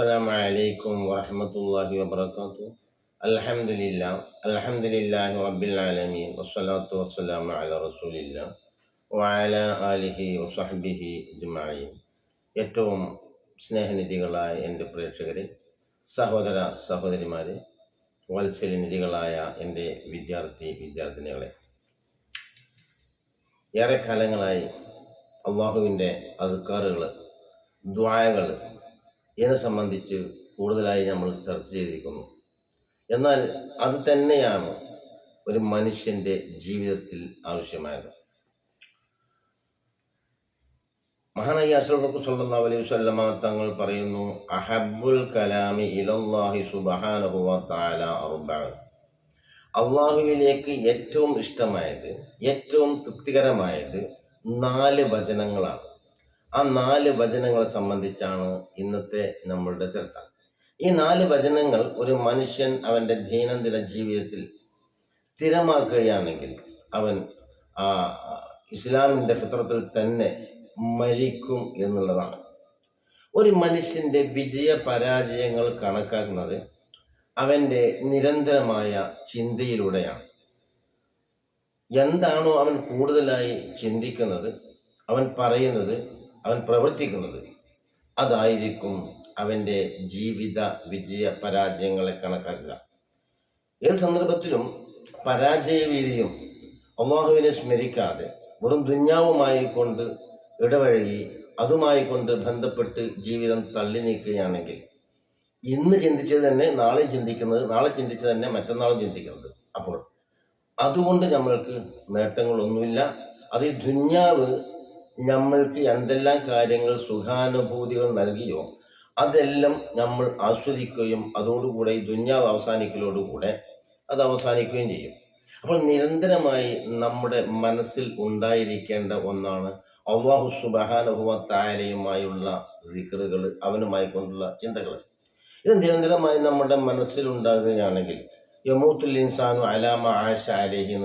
السلام عليكم ورحمة الله وبركاته الحمد لله الحمد لله رب العالمين والصلاة والسلام على رسول الله وعلى آله وصحبه أجمعين ഏറ്റവും സ്നേഹനിധികളായ എൻ്റെ പ്രേക്ഷകരെ സഹോദര സഹോദരിമാരെ വത്സലനിധികളായ എൻ്റെ വിദ്യാർത്ഥി വിദ്യാർത്ഥിനികളെ ഏറെ കാലങ്ങളായി അള്ളാഹുവിൻ്റെ അതുക്കാറുകൾ ദ്വായകൾ ഇതിനെ സംബന്ധിച്ച് കൂടുതലായി നമ്മൾ ചർച്ച ചെയ്തിരിക്കുന്നു. എന്നാൽ അത് തന്നെയാണ് ഒരു മനുഷ്യന്റെ ജീവിതത്തിൽ ആവശ്യമായത്. മഹാനായി അഷ്റഫ് സ്വന്തം അലൈഹി വസല്ലമ തങ്ങൾ പറയുന്നു അഹബുൽ കലാമി ഇലല്ലാഹി സുബ്ഹാനഹു വ തആല അർബഅ അള്ളാഹുവിലേക്ക് ഏറ്റവും ഇഷ്ടമായത് ഏറ്റവും തൃപ്തികരമായത് നാല് വചനങ്ങളാണ്. ആ നാല് വചനങ്ങളെ സംബന്ധിച്ചാണ് ഇന്നത്തെ നമ്മളുടെ ചർച്ച. ഈ നാല് വചനങ്ങൾ ഒരു മനുഷ്യൻ അവന്റെ ദൈനംദിന ജീവിതത്തിൽ സ്ഥിരമാക്കുകയാണെങ്കിൽ അവൻ ആ ഇസ്ലാമിന്റെ ഫിത്രത്തിൽ തന്നെ മരിക്കും എന്നുള്ളതാണ്. ഒരു മനുഷ്യന്റെ വിജയ പരാജയങ്ങൾ കണക്കാക്കുന്നത് അവന്റെ നിരന്തരമായ ചിന്തയിലൂടെയാണ്. എന്താണോ അവൻ കൂടുതലായി ചിന്തിക്കുന്നത് അവൻ പറയുന്നത് അവൻ പ്രവർത്തിക്കുന്നത്. അതായിരിക്കും അവന്റെ ജീവിത വിജയ പരാജയങ്ങളെ കണക്കാക്കുക. ഏത് സന്ദർഭത്തിലും പരാജയ പരാജയവീതിയും അള്ളാഹുവിനെ സ്മരിക്കാതെ വെറും ദുഞ്ഞാവുമായി കൊണ്ട് ഇടപഴകി അതുമായി കൊണ്ട് ബന്ധപ്പെട്ട് ജീവിതം തള്ളി നീക്കുകയാണെങ്കിൽ ഇന്ന് ചിന്തിച്ചത് തന്നെ നാളെ ചിന്തിക്കുന്നത് നാളെ ചിന്തിച്ചത് തന്നെ മറ്റന്നാളും ചിന്തിക്കുന്നത്. അപ്പോൾ അതുകൊണ്ട് നമ്മൾക്ക് നേട്ടങ്ങളൊന്നുമില്ല. അത് ഈ ദുഞ്ഞാവ് നമ്മൾക്ക് എന്തെല്ലാം കാര്യങ്ങൾ സുഖാനുഭൂതികൾ നൽകിയോ അതെല്ലാം നമ്മൾ ആസ്വദിക്കുകയും അതോടുകൂടെ ഈ ദുന്യാവ് അവസാനിക്കലോടുകൂടെ അത് അവസാനിക്കുകയും ചെയ്യും. അപ്പോൾ നിരന്തരമായി നമ്മുടെ മനസ്സിൽ ഉണ്ടായിരിക്കേണ്ട ഒന്നാണ് അള്ളാഹു സുബഹാനുഭവ താരയുമായുള്ള ദിക്കറുകൾ അവനുമായി കൊണ്ടുള്ള ചിന്തകൾ. ഇത് നിരന്തരമായി നമ്മുടെ മനസ്സിൽ ഉണ്ടാകുകയാണെങ്കിൽ യമൂത്തുൽ ഇൻസാനു അലാമ ആശ അലേഹി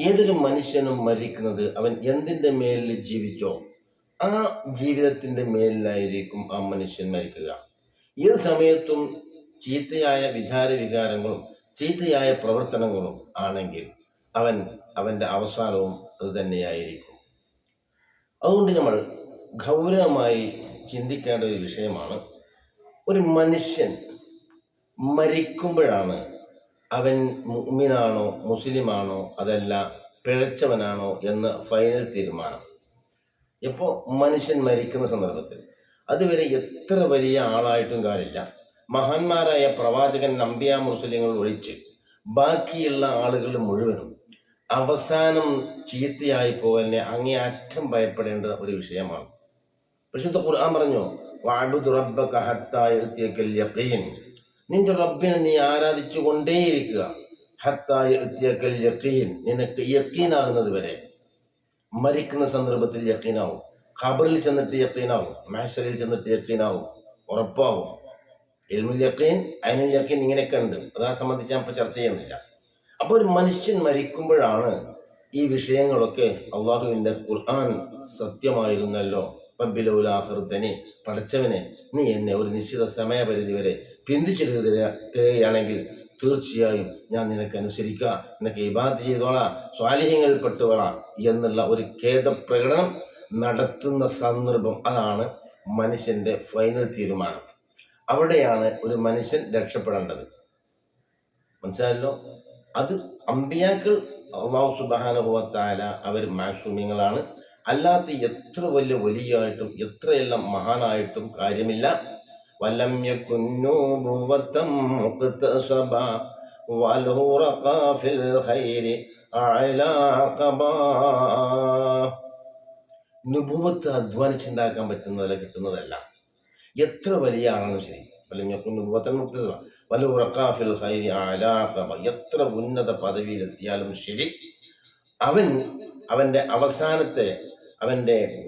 ഏതൊരു മനുഷ്യനും മരിക്കുന്നത് അവൻ എന്തിന്റെ മേലിൽ ജീവിച്ചോ ആ ജീവിതത്തിന്റെ മേലിലായിരിക്കും ആ മനുഷ്യൻ മരിക്കുക. ഏത് സമയത്തും ചീത്തയായ വിചാര വികാരങ്ങളും ചീത്തയായ പ്രവർത്തനങ്ങളും ആണെങ്കിൽ അവൻ അവന്റെ അവസാനവും അത് തന്നെയായിരിക്കും. അതുകൊണ്ട് നമ്മൾ ഗൗരവമായി ചിന്തിക്കേണ്ട ഒരു വിഷയമാണ്. ഒരു മനുഷ്യൻ മരിക്കുമ്പോഴാണ് അവൻ മുഅ്മിനാണോ മുസ്ലിമാണോ അതല്ല പിഴച്ചവനാണോ എന്ന് ഫൈനൽ തീരുമാനം. ഇപ്പോൾ മനുഷ്യൻ മരിക്കുന്ന സന്ദർഭത്തിൽ. അതുവരെ എത്ര വലിയ ആളായിട്ടും കാര്യമില്ല. മഹാന്മാരായ പ്രവാചകൻ നമ്പ്യ മുസ്ലിങ്ങൾ ഒഴിച്ച് ബാക്കിയുള്ള ആളുകൾ മുഴുവനും അവസാനം ചീത്തയായി പോകലിനെ അങ്ങേയറ്റം ഭയപ്പെടേണ്ട ഒരു വിഷയമാണ്. പക്ഷെ ഖുർആൻ പറഞ്ഞു ഹത്താ യഅതിയകൽ യഖീൻ നിന്റെ റബ്ബിനെ നീ ആരാധിച്ചു കൊണ്ടേയിരിക്കുക ഹത്താ യഅതിയകൽ യഖീൻ. നിനക്ക് യക്കീനാകുന്നത് വരെ മരിക്കുന്ന സന്ദർഭത്തിൽ യക്കീനാവും ഖബറിൽ ചെന്നിട്ട് യക്കീനാവും മാഷറിൽ ചെന്നിട്ട് യക്കീനാവും ഉറപ്പാവും. എൽമുൽ യക്കീൻ അനുൽ യക്കീൻ ഇങ്ങനെയൊക്കെ ഉണ്ട്. അതാ സംബന്ധിച്ച് ഞാൻ ഇപ്പോൾ ചർച്ച ചെയ്യുന്നില്ല. അപ്പോൾ ഒരു മനുഷ്യൻ മരിക്കുമ്പോഴാണ് ഈ വിഷയങ്ങളൊക്കെ അള്ളാഹുവിന്റെ ഖുർആൻ സത്യമായിരുന്നല്ലോ? റബ്ബിലൗലാഹൃത്തനെ പഠിച്ചവനെ നീ എന്നെ ഒരു നിശ്ചിത സമയപരിധി വരെ പിന്തിച്ചെടുക്കുകയാണെങ്കിൽ തീർച്ചയായും ഞാൻ നിനക്ക് അനുസരിക്കുക നിനക്ക് ഇബാദ് ചെയ്തോളാം സ്വാലിഹ്യങ്ങളിൽ പെട്ടുകൊള്ളാം എന്നുള്ള ഒരു ഖേദപ്രകടനം നടത്തുന്ന സന്ദർഭം അതാണ് മനുഷ്യന്റെ ഫൈനൽ തീരുമാനം. അവിടെയാണ് ഒരു മനുഷ്യൻ രക്ഷപ്പെടേണ്ടത്. മനസ്സിലായല്ലോ? അത് അമ്പിയാക്കൾ അള്ളാഹു സുബാനുഭവത്തായ അവർ മാസൂമ്യങ്ങളാണ്. അല്ലാത്ത എത്ര വലിയ വലിയായിട്ടും എത്രയെല്ലാം മഹാനായിട്ടും കാര്യമില്ല. വലമ്യ യകുന്നു നുബവത്തം മുക്തസബ വലഹു റഖാ ഫിൽ ഖൈരി അഅലാ ഖബാ നുബുവത്ത് അധ്വാനിച്ചുണ്ടാക്കാൻ പറ്റുന്നതല്ല കിട്ടുന്നതല്ല. എത്ര വലിയ ആളാണെങ്കിലും ശരി. വലം യകുന്നു നുബുവത്തൻ മുക്തസബ വലഹു റഖാ ഹൈരി ഖൈരി അഅലാ ഖബ എത്ര ഉന്നത പദവിയിലെത്തിയാലും ശരി അവൻ അവന്റെ അവസാനത്തെ അവന്റെ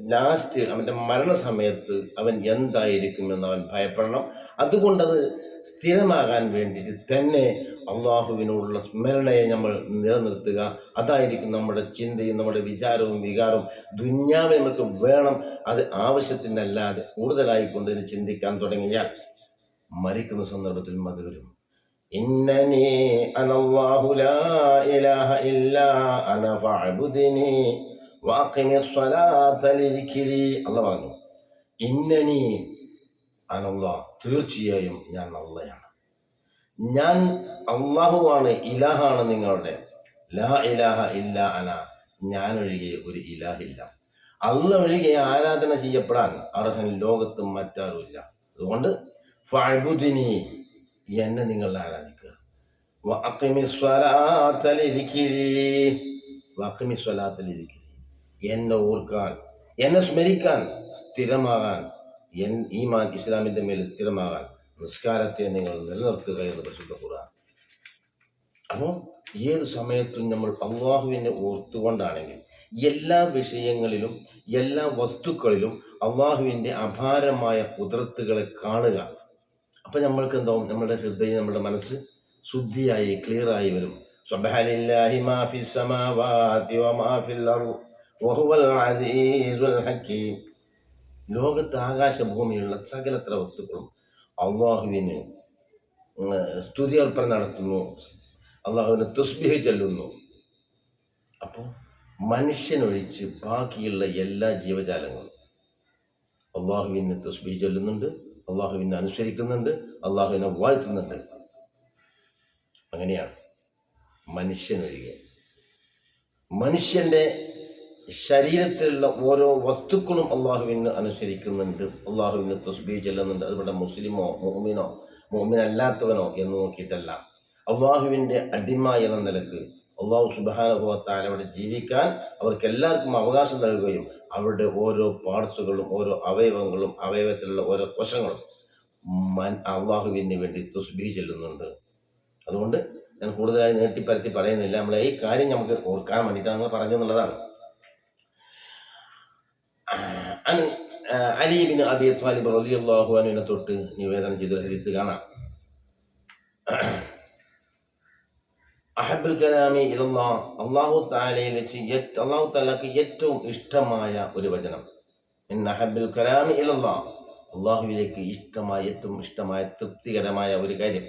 ലാസ്റ്റ് അവന്റെ മരണസമയത്ത് അവൻ എന്തായിരിക്കുമെന്ന് അവൻ ഭയപ്പെടണം. അതുകൊണ്ടത് സ്ഥിരമാകാൻ വേണ്ടിയിട്ട് തന്നെ അള്ളാഹുവിനോടുള്ള സ്മരണയെ നമ്മൾ നിലനിർത്തുക. അതായിരിക്കും നമ്മുടെ ചിന്തയും നമ്മുടെ വിചാരവും വികാരവും ദുന്യാവ് നമുക്ക് വേണം. അത് ആവശ്യത്തിനല്ലാതെ കൂടുതലായിക്കൊണ്ട് ചിന്തിക്കാൻ തുടങ്ങിയാൽ മരിക്കുന്ന സന്ദർഭത്തിൽ മതി വരും. ഇന്നനെ അനല്ലാഹു ലാ ഇലാഹ ഇല്ലാ അന അല്ലാഹ് പറഞ്ഞു ഇന്നനി അനല്ല തീർച്ചയായും ഞാൻ അള്ളയാണ്. ഞാൻ അള്ളാഹുവാണ് ഇലാഹാണ് നിങ്ങളുടെ. ലാ ഇലാഹ ഇല്ല അന ഞാൻ ഒഴികെ ഒരു ഇലാഹില്ല അള്ള ഒഴികെ ആരാധന ചെയ്യപ്പെടാൻ അർഹൻ ലോകത്തും മറ്റാരുമില്ല അതുകൊണ്ട് ഫഅബ്ദുനി എന്നെ നിങ്ങൾ ആരാധിക്കുക. വഅഖിമി സ്വലാത്ത എന്നെ ഓർക്കാൻ എന്നെ സ്മരിക്കാൻ സ്ഥിരമാകാൻ എൻ ഈമാൻ ഇസ്ലാമിന്റെ മേൽ സ്ഥിരമാകാൻ നിസ്കാരത്തെ നിങ്ങൾ നിലനിർത്തുക എന്ന് പ്രസിദ്ധ ഖുർആൻ. അപ്പോൾ ഏത് സമയത്തും നമ്മൾ അള്ളാഹുവിനെ ഓർത്തുകൊണ്ടാണെങ്കിൽ എല്ലാ വിഷയങ്ങളിലും എല്ലാ വസ്തുക്കളിലും അള്ളാഹുവിന്റെ അപാരമായ കുതിർത്തുകളെ കാണുക. അപ്പം നമ്മൾക്ക് എന്താവും? നമ്മുടെ ഹൃദയം നമ്മുടെ മനസ്സ് ശുദ്ധിയായി ക്ലിയറായി വരും. സുബ്ഹാനല്ലാഹി മാ ഫിസ് സമാവാതി വമാ ഫിൽ അർദ്. വഹുവൽ അസീസുൽ ഹക്കീം. ലോകത്ത് ആകാശഭൂമിയിലുള്ള സകലത്ര വസ്തുക്കളും അള്ളാഹുവിന് സ്തുതി അർപ്പണം നടത്തുന്നു. അള്ളാഹുവിന് തുസ്ബിഹ് ചെല്ലുന്നു. അപ്പോൾ മനുഷ്യനൊഴിച്ച് ബാക്കിയുള്ള എല്ലാ ജീവജാലങ്ങളും അള്ളാഹുവിനെ തുസ്ബിഹ് ചൊല്ലുന്നുണ്ട് അള്ളാഹുവിനെ അനുസരിക്കുന്നുണ്ട് അള്ളാഹുവിനെ വാഴ്ത്തുന്നുണ്ട്. അങ്ങനെയാണ് മനുഷ്യനൊഴികെ. മനുഷ്യന്റെ ശരീരത്തിലുള്ള ഓരോ വസ്തുക്കളും അള്ളാഹുവിന് അനുസരിക്കുന്നുണ്ട്. അള്ളാഹുവിന് തസ്ബീ ചെല്ലുന്നുണ്ട്. അതുപോലെ മുസ്ലിമോ മോമിനോ മോമിൻ അല്ലാത്തവനോ എന്ന് നോക്കിയിട്ടല്ല. അള്ളാഹുവിന്റെ അടിമ എന്ന നിലയ്ക്ക് അള്ളാഹു സുബാനുഭവത്താൽ അവിടെ ജീവിക്കാൻ അവർക്ക് എല്ലാവർക്കും അവകാശം നൽകുകയും അവരുടെ ഓരോ പാർട്സുകളും ഓരോ അവയവങ്ങളും അവയവത്തിലുള്ള ഓരോ കോശങ്ങളും മൻ അള്ളാഹുവിന് വേണ്ടി തുസ്ബീ ചെല്ലുന്നുണ്ട്. അതുകൊണ്ട് ഞാൻ കൂടുതലായി നീട്ടിപ്പരത്തി പറയുന്നില്ല. നമ്മളെ ഈ കാര്യം നമുക്ക് ഓർക്കാൻ വേണ്ടിയിട്ടാണ് നമ്മൾ പറഞ്ഞു എന്നുള്ളതാണ്. അൻ അലി ബിൻ അബി താലിബ് റളിയല്ലാഹു അൻഹുവിനെ തൊട്ട് നിവേദനം ചെയ്ത ഹരീസ് കാണാം. അഹബുൽ കലാമി ഇലല്ലാ അള്ളാഹു താലയിൽ വെച്ച് അള്ളാഹു താലാക്ക് ഏറ്റവും ഇഷ്ടമായ ഒരു വചനം. ഇൻ അഹബുൽ കലാമി ഇലല്ലാ അള്ളാഹുവിലേക്ക് ഇഷ്ടമായ ഏറ്റവും ഇഷ്ടമായ തൃപ്തികരമായ ഒരു കാര്യം.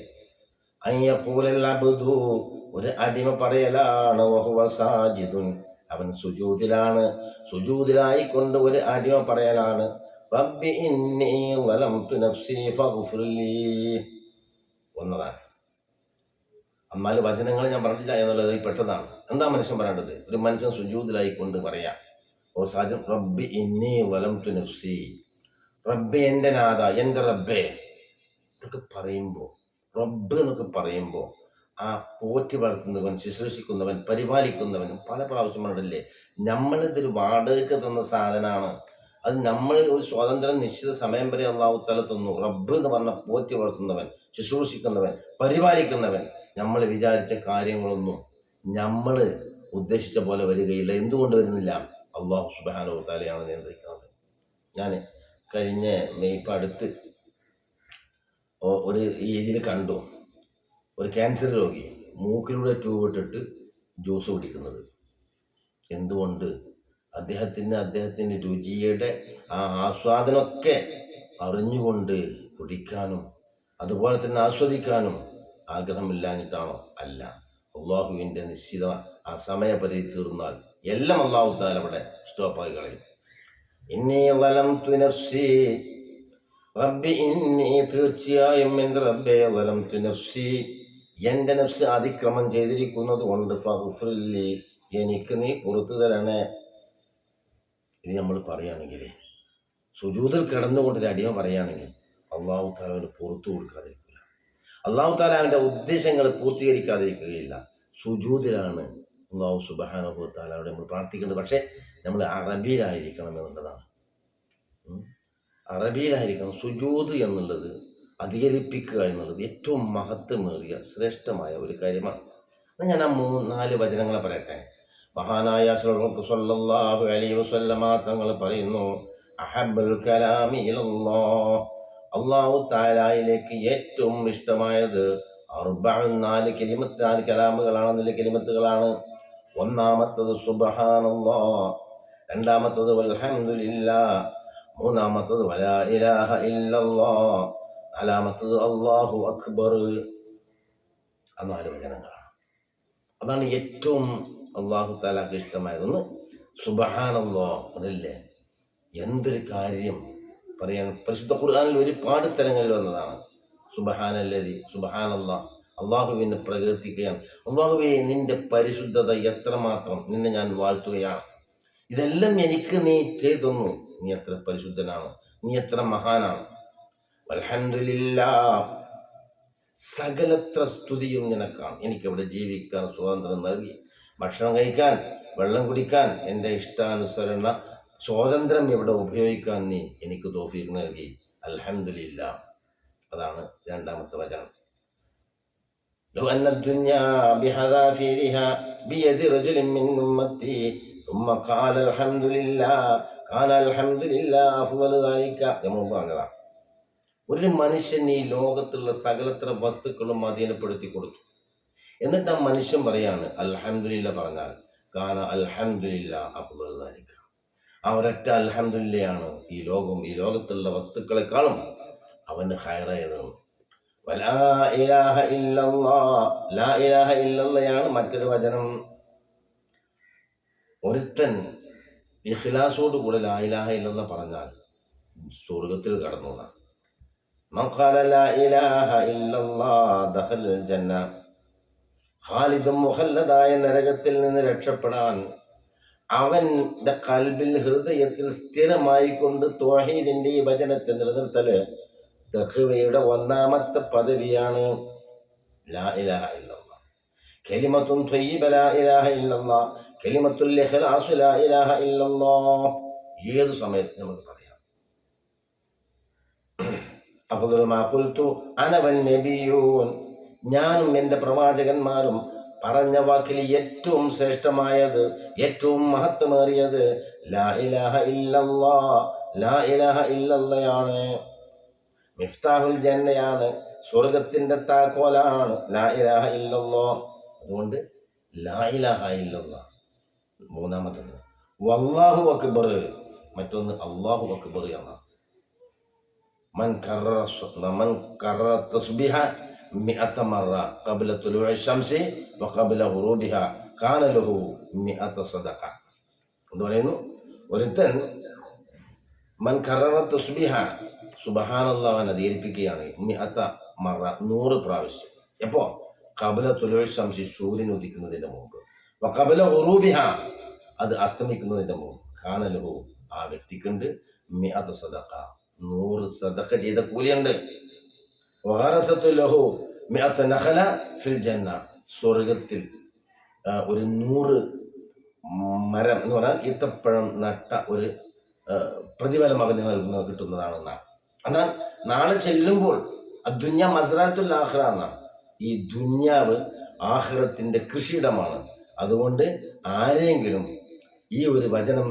അയ്യപ്പോലെ ഒരു അടിമ പറയലാണ് അവൻ സുജൂദിലാണ് സുജൂദിലായിക്കൊണ്ട് ഒരു അടിമ പറയലാണ് റബ്ബി ഇന്നി ഒന്നതാണ്. എന്നാൽ വചനങ്ങൾ ഞാൻ പറഞ്ഞില്ല എന്നുള്ളത് പെട്ടതാണ് എന്താ മനുഷ്യൻ പറയേണ്ടത്? ഒരു മനുഷ്യൻ സുജൂദിലായിക്കൊണ്ട് പറയാം. ഓ സാജൻ റബ്ബി ഇന്നി വലം തു നഫ്സി. റബ്ബെ എന്റെ നാഥ എന്റെ റബ്ബെ. ഇതൊക്കെ പറയുമ്പോൾ റബ്ബ് എന്നൊക്കെ പറയുമ്പോൾ ആ പോറ്റി വളർത്തുന്നവൻ ശുശ്രൂഷിക്കുന്നവൻ പരിപാലിക്കുന്നവനും പല പ്രാവശ്യം പറഞ്ഞിട്ടില്ലേ നമ്മളിതൊരു വാടകയ്ക്ക് തന്ന സാധനമാണ് അത് നമ്മൾ ഒരു സ്വാതന്ത്ര്യം നിശ്ചിത സമയം വരെ അള്ളാഹുത്തല തന്നു. റബ്ബ് എന്ന് പറഞ്ഞ പോറ്റി വളർത്തുന്നവൻ ശുശ്രൂഷിക്കുന്നവൻ പരിപാലിക്കുന്നവൻ. നമ്മൾ വിചാരിച്ച കാര്യങ്ങളൊന്നും നമ്മൾ ഉദ്ദേശിച്ച പോലെ വരികയില്ല. എന്തുകൊണ്ട് വരുന്നില്ല? അള്ളാഹു സുബാനോ താലയാണ് നിയന്ത്രിക്കുന്നത്. ഞാൻ കഴിഞ്ഞ മെയ് ഇപ്പം അടുത്ത് ഒരു രീതിയിൽ കണ്ടു. ഒരു ക്യാൻസർ രോഗി മൂക്കിലൂടെ ട്യൂബ് ഇട്ടിട്ട് ജ്യൂസ് കുടിക്കുന്നത്. എന്തുകൊണ്ട്? അദ്ദേഹത്തിന് അദ്ദേഹത്തിന്റെ രുചിയുടെ ആ ആസ്വാദനമൊക്കെ അറിഞ്ഞുകൊണ്ട് കുടിക്കാനും അതുപോലെ തന്നെ ആസ്വദിക്കാനും ആഗ്രഹമില്ലാഞ്ഞിട്ടാണോ? അല്ല. അള്ളാഹുവിന്റെ നിശ്ചിത ആ സമയപരിധി തീർന്നാൽ എല്ലാം അള്ളാഹു അവിടെ സ്റ്റോപ്പായി കളയും. ഇന്നീ വലം തുനർസി റബ്ബി ഇന്നി തീർച്ചയായും എന്റെ റബ്ബെ വലം തുനർസി എന്റെ നഫ്സ് അതിക്രമം ചെയ്തിരിക്കുന്നത് കൊണ്ട് ഫുഫ്രില്ലി എനിക്ക് നീ പുറത്തു തരണേ. ഇത് നമ്മൾ പറയുകയാണെങ്കിൽ സുജൂതിൽ കിടന്നുകൊണ്ട് ഒരു അടിമ പറയുകയാണെങ്കിൽ അള്ളാഹു താലാവിന് പുറത്തു കൊടുക്കാതിരിക്കില്ല. അള്ളാഹു താലാവിന്റെ ഉദ്ദേശങ്ങൾ പൂർത്തീകരിക്കാതിരിക്കുകയില്ല. സുജൂതിലാണ് അള്ളാഹു സുബാനുഭവ താലാവിടെ നമ്മൾ പ്രാർത്ഥിക്കേണ്ടത്. പക്ഷേ നമ്മൾ അറബിയിലായിരിക്കണം എന്നുള്ളതാണ്. അറബിയിലായിരിക്കണം സുജൂത് എന്നുള്ളത് അധികരിപ്പിക്കുക എന്നുള്ളത് ഏറ്റവും മഹത്വമേറിയ ശ്രേഷ്ഠമായ ഒരു കാര്യമാണ്. എന്നാൽ ഞാൻ ആ മൂന്ന് നാല് വചനങ്ങളെ പറയട്ടെ. മഹാനായ വസല്ലമ തങ്ങൾ പറയുന്നു ഇലല്ലാഹ്. അള്ളാഹു താലായിലേക്ക് ഏറ്റവും ഇഷ്ടമായത് അർബഅൻ നാല് കെലിമത്ത് നാല് കലാമുകളാണ് നാല് കെലിമത്തുകളാണ്. ഒന്നാമത്തത് സുബഹാനല്ലോ രണ്ടാമത്തത് വൽഹംദുലില്ലാ മൂന്നാമത്തത് വലാ ഇലാഹ ഇല്ലല്ലാ നാലാമത്തത് അള്ളാഹു അക്ബർ ആ നാല് വചനങ്ങളാണ്. അതാണ് ഏറ്റവും അള്ളാഹു താലാക്ക് ഇഷ്ടമായതൊന്ന് സുബഹാനല്ലോ അതല്ലേ? എന്തൊരു കാര്യം പറയാൻ പ്രസിദ്ധ ഖുർആാനിൽ ഒരുപാട് സ്ഥലങ്ങളിൽ വന്നതാണ്. സുബഹാനല്ലതി സുബഹാനല്ല അള്ളാഹുവിനെ പ്രകീർത്തിക്കുകയാണ്. അള്ളാഹുവെ നിന്റെ പരിശുദ്ധത എത്രമാത്രം നിന്നെ ഞാൻ വാഴ്ത്തുകയാണ്. ഇതെല്ലാം എനിക്ക് നീ ചെയ്തു നീ എത്ര പരിശുദ്ധനാണ്. നീ എത്ര മഹാനാണ്. അൽഹംദുലില്ലാ സകലത്ര സ്തുതിയും നിനക്കാണ് എനിക്കവിടെ ജീവിക്കാൻ സ്വാതന്ത്ര്യം നൽകി ഭക്ഷണം കഴിക്കാൻ വെള്ളം കുടിക്കാൻ എൻ്റെ ഇഷ്ടാനുസരണ സ്വാതന്ത്ര്യം ഇവിടെ ഉപയോഗിക്കാൻ നീ എനിക്ക് തോഫീക്ക് നൽകി അൽഹംദുലില്ല അതാണ് രണ്ടാമത്തെ വചനം لو أن الدنيا بحذافيرها بيد رجل من أمتي ثم قال الحمد لله قال الحمد لله أفضل ذلك നമ്മൾ പറഞ്ഞതാണ് ഒരു മനുഷ്യൻ ഈ ലോകത്തുള്ള സകലത്ര വസ്തുക്കളും അധീനപ്പെടുത്തി കൊടുത്തു. എന്നിട്ട് ആ മനുഷ്യൻ പറയാണ് അൽഹംദുലില്ല പറഞ്ഞാൽ കാന അൽഹംദുലില്ല ആ ഒരൊറ്റ അൽഹംദുലില്ലയാണ് ഈ ലോകം ഈ ലോകത്തുള്ള വസ്തുക്കളെക്കാളും അവന് ഹയറായത്. വലാ ഇലാഹ ഇല്ലല്ലാ ലാ ഇലാഹ ഇല്ലല്ലയാണ് മറ്റൊരു വചനം. ഒരുത്തൻ ഇഖ്ലാസോട് കൂടെ ലാ ഇലാഹ ഇല്ലെന്ന് പറഞ്ഞാൽ സ്വർഗത്തിൽ കടന്നു എന്നാണ് من قال لا إله إلا الله دخل الجنة ഖാലിദും മുഹല്ലദായ നരകത്തിൽ നിന്ന് രക്ഷപ്പെടാൻ അവന്റെ കൽബിൽ ഹൃദയത്തിൽ സ്ഥിരമായി കൊണ്ട് തോഹീദിന്റെ ഈ വചനത്തെ നിലനിർത്തല് ദഹ്വയുടെ ഒന്നാമത്തെ പദവിയാണ് ലാ ഇലാഹ ഇല്ലല്ലാഹ് കലിമത്തുൻ ത്വയ്യിബ ലാ ഇലാഹ ഇല്ലല്ലാഹ് കലിമത്തുൽ ഇഖ്ലാസു ലാ ഇലാഹ ഇല്ലല്ലാഹ് ഏത് സമയത്ത് നമുക്ക് പറയാം അഫ്ദലു മാ ഖുൽതു അന വന്നബിയൂൻ ഞാനും എന്റെ പ്രവാചകന്മാരും പറഞ്ഞ വാക്കിൽ ഏറ്റവും ശ്രേഷ്ഠമായത് ഏറ്റവും മഹത്വമേറിയത് ലാ ഇലാഹ ഇല്ലല്ലാ ലാ ഇലാഹ ഇല്ലല്ലയാണ്. മിഫ്താഹുൽ ജന്നയാണ് സ്വർഗത്തിന്റെ താക്കോലാണ് ലാ ഇലാഹ ഇല്ലല്ലോ. അതുകൊണ്ട് ലാ ഇലാഹ ഇല്ലല്ലാ. മൂന്നാമത്തത് വല്ലാഹു അക്ബർ മറ്റൊന്ന് അള്ളാഹു അക്ബർ എന്നാണ്. من كرر من كرر التسبيح مئة مرة قبل طلوع الشمس وقبل غروبها كان له مئة صدقة എന്ന് പറയുന്നു ഒരുത്തൻ മൻ കററ തസ്ബിഹ സുബഹാനല്ലാഹനെ ധീരിപ്പിക്കുകയാണ് മിഅത്ത മറ നൂറ് പ്രാവശ്യം എപ്പോ കബല തുലോഴ് ശംസി സൂര്യൻ ഉദിക്കുന്നതിന്റെ മുമ്പ് വ കബല ഉറൂബിഹ അത് അസ്തമിക്കുന്നതിന്റെ മുമ്പ് കാനലഹു ആ വ്യക്തിക്കുണ്ട് മിഅത്ത സദഖ നൂറ് സദക്ക ചെയ്ത കൂലിയുണ്ട്. ലഹു നഖല ഫിൽ ജന്ന. സ്വർഗത്തിൽ ഒരു നൂറ് മരം എന്ന് പറഞ്ഞാൽ ഈത്തപ്പഴം നട്ട ഒരു പ്രതിഫലം അവന് നൽകുന്ന കിട്ടുന്നതാണെന്നാണ് എന്നാൽ നാളെ ചെല്ലുമ്പോൾ അദ്ദുന്യ മസറാത്തുൽ ആഹ്റ എന്നാണ് ഈ ദുന്യാവ് ആഹ്റത്തിന്റെ കൃഷിയിടമാണ്. അതുകൊണ്ട് ആരെങ്കിലും ഈ ഒരു വചനം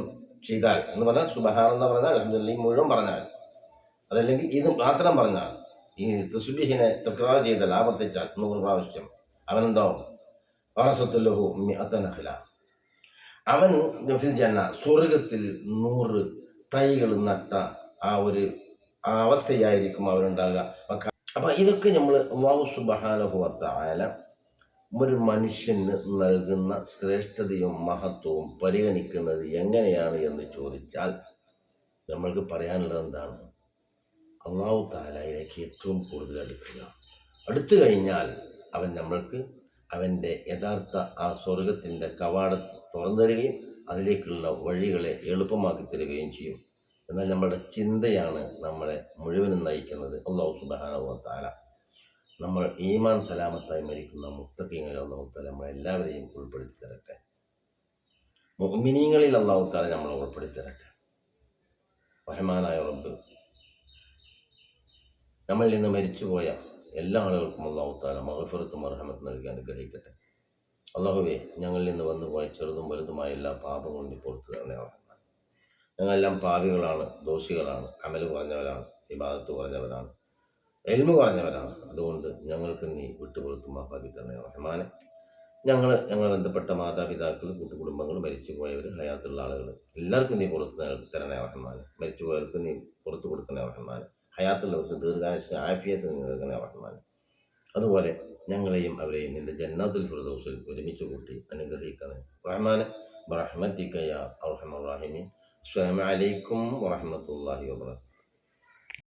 ചെയ്താൽ എന്ന് പറഞ്ഞാൽ സുബഹാനെന്ന് പറഞ്ഞാൽ അൽഹംദുലില്ലാഹ് ഈ മുഴുവൻ പറഞ്ഞാൽ അതല്ലെങ്കിൽ ഇത് മാത്രം പറഞ്ഞാൽ ഈ തസ്ബീഹിനെ തക്രാർ ചെയ്ത ലാഭത്തെച്ചാൽ നൂറ് പ്രാവശ്യം അവനെന്താവും വാറസത്തുല്ലഹു മിഅത്ത നഖ്ല അവൻ ഫിൽ ജന്ന സ്വർഗത്തിൽ നൂറ് തൈകൾ നട്ട ആ ഒരു ആ അവസ്ഥയായിരിക്കും അവരുണ്ടാകുക അപ്പൊ- ഇതൊക്കെ നമ്മൾ അള്ളാഹു സുബഹാനുഭവത്തായ ഒരു മനുഷ്യന് നൽകുന്ന ശ്രേഷ്ഠതയും മഹത്വവും പരിഗണിക്കുന്നത് എങ്ങനെയാണ് എന്ന് ചോദിച്ചാൽ നമ്മൾക്ക് പറയാനുള്ളത് എന്താണ്? അള്ളാഹു താലയിലേക്ക് ഏറ്റവും കൂടുതൽ അടുക്കുക. അടുത്തു കഴിഞ്ഞാൽ അവൻ നമ്മൾക്ക് അവന്റെ യഥാർത്ഥ ആ സ്വർഗത്തിന്റെ കവാടം തുറന്നു തരികയും അതിലേക്കുള്ള വഴികളെ എളുപ്പമാക്കി തരികയും ചെയ്യും. എന്നാൽ നമ്മുടെ ചിന്തയാണ് നമ്മളെ മുഴുവനും നയിക്കുന്നത്. അള്ളാഹു വ താല നമ്മൾ ഈമാൻ സലാമത്തായി മരിക്കുന്ന മുത്തക്കിങ്ങളിൽ അള്ളാഹു താല നമ്മളെല്ലാവരെയും ഉൾപ്പെടുത്തി തരട്ടെ. മുഅ്മിനീങ്ങളിൽ അള്ളാഹു താല നമ്മളെ ഉൾപ്പെടുത്തി തരട്ടെ. റഹ്മാനായ റബ്ബ് നമ്മളിൽ നിന്ന് മരിച്ചുപോയ എല്ലാ ആളുകൾക്കും അള്ളാഹു താല മഹഫറത്തും അർഹമത്ത് നൽകി അനുഗ്രഹിക്കട്ടെ. അള്ളാഹുവേ ഞങ്ങളിൽ നിന്ന് വന്നുപോയ ചെറുതും വലുതുമായ എല്ലാ പാപങ്ങളും നീ പുറത്തു തന്നെ ഞങ്ങളെല്ലാം പാപികളാണ് ദോഷികളാണ് അമൽ കുറഞ്ഞവരാണ് ഇബാദത്ത് കുറഞ്ഞവരാണ് എൽമ കുറഞ്ഞവരാണ്. അതുകൊണ്ട് ഞങ്ങൾക്ക് നീ വിട്ടുപുറത്തും മാപ്പാക്കി തന്നെ റഹ്മാനെ ഞങ്ങൾ ഞങ്ങൾ ബന്ധപ്പെട്ട മാതാപിതാക്കൾ കൂട്ടുകുടുംബങ്ങൾ മരിച്ചുപോയവർ ഹയാത്തുള്ള ആളുകൾ എല്ലാവർക്കും നീ പുറത്ത് തരണേ റഹ്മാൻ മരിച്ചുപോയവർക്ക് നീ പുറത്ത് കൊടുക്കണേ റഹ്മാൻ ഹയാത്തുള്ളവർക്ക് ദീർഘായുസ് ആഫിയത്ത് നീ നൽകണേ റഹ്മാൻ അതുപോലെ ഞങ്ങളെയും അവരെയും നിന്റെ ജന്നാത്തുൽ ഫിർദൗസിൽ ഒരുമിച്ച് കൂട്ടി അനുഗ്രഹിക്കണേ റഹ്മാൻ റഹ്മത്തിക്കയ അർഹമർ റഹീമീൻ. അസ്സലാമു അലൈക്കും വാ